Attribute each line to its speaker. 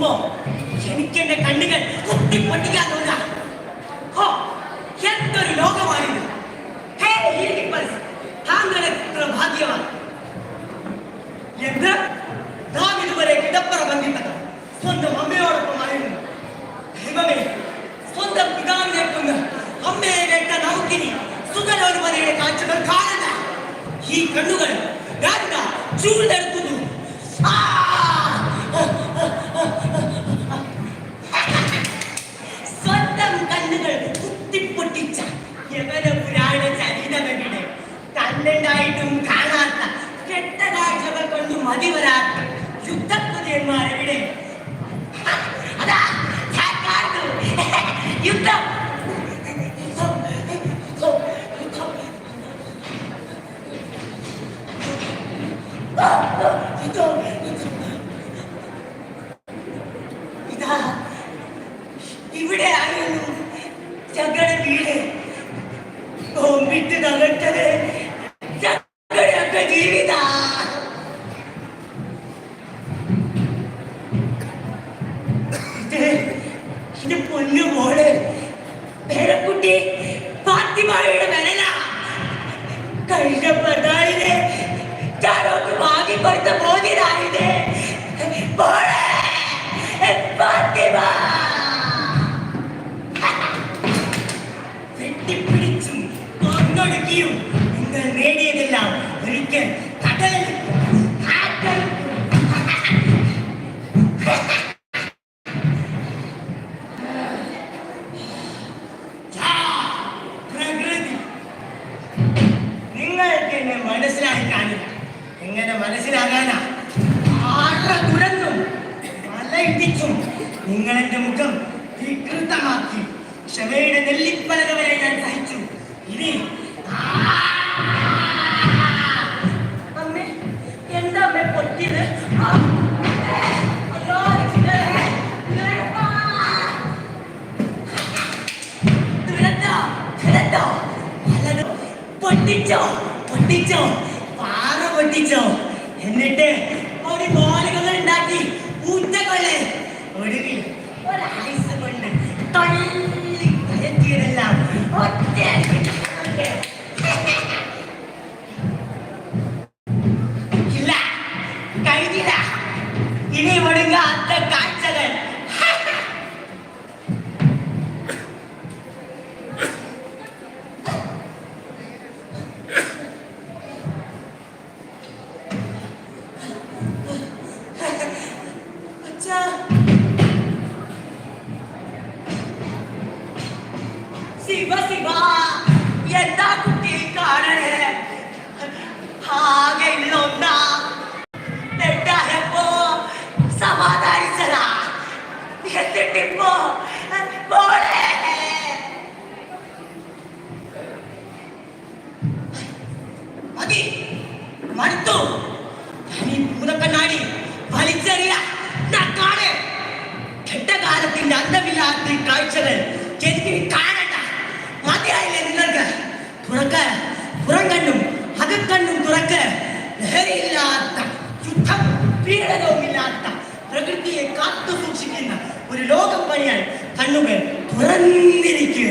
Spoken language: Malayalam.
Speaker 1: നോക്കുമ്പോ എനിക്ക് എന്റെ കണ്ണുകൾ കുത്തി പൊട്ടിക്കാൻ തോന്നുക ഹോ, എന്തൊരു ലോകമാണിത് ഹേ ഈഡിപ്പസ്, താങ്കൾ എത്ര ഭാഗ്യവാൻ എന്ന് നാം ഇതുവരെ കിടപ്പറ പങ്കിട്ടത് സ്വന്തം അമ്മയോടൊപ്പമായിരുന്നു ദൈവമേ സ്വന്തം പിതാവിനെ കൊന്ന് അമ്മയെ വേട്ട നമുക്കിനി സുഖലോലുപതയുടെ കാഴ്ചകൾ കാണണ്ട ഈ കണ്ണുകൾ വേണ്ട ചൂടെടുക്കുന്നു കണ്ണുണ്ടായിട്ടും കാണാത്ത കെട്ട കാഴ്ചകൾ കൊണ്ട് മതി വരാത്ത കാണുന്നു യുദ്ധം. ഇതാ ഇവിടെ ആയിരുന്നു ഞങ്ങളുടെ വീട്. ഓമ്പിട്ട് തകർത്തത്. എന്റെ പൊന്നു മോൾ പേരക്കുട്ടി ഫാത്തിമായുടെ വരല കഴിഞ്ഞ പതായിനെ ഞാനൊന്ന് വാങ്ങിക്കൊടുത്ത മോതിരായത് മോളെ ഫാത്തിമ! വെട്ടിപ്പിടിച്ചും കൊന്നൊടുക്കിയും എങ്ങനെ മനസ്സിലാകാനാ. ആഴ തുരന്നും മലയിടിച്ചും നിങ്ങൾ എന്റെ മുഖം വികൃതമാക്കി. ക്ഷമയുടെ നെല്ലിപ്പലക വരെ ഞാൻ സഹിച്ചു. ഇനി എന്താ. പൊട്ടിച്ചോ പൊട്ടിച്ചോ. പൊട്ടിച്ചോ. എന്നിട്ട് ഒരു ബോളുകൾ ഉണ്ടാക്കി ഊറ്റക്കൊള്ളേ ഒടുവിൽ ഒരാഴ്ച കൊണ്ട് തള്ളി കയറ്റിയതെല്ലാം ഇല്ല കഴിഞ്ഞില്ല. ഇനി ഒടുങ്ങാത്ത शिव शिवा ये तक के कारण? है हाँ गई लोना बेटा है वो, समाधान जरा ये टिप्पो बोले आगे मरतो ನೀ ಮೂಲಕ ನಾಡಿ ಫಲಿಸರಿಯ ನಾ ಕಾಣೆ ಕೆಟ್ಟ ಕಾಲದಿಂದ ಅಂದವಿಲ್ಲ ಅಂತ ಕಾಯ್ಚನೆ ಜೊತೆಗೆ ಕಾಯ ലോകം പണിയാൻ കണ്ണുകൾ തുറന്നിരിക്കുക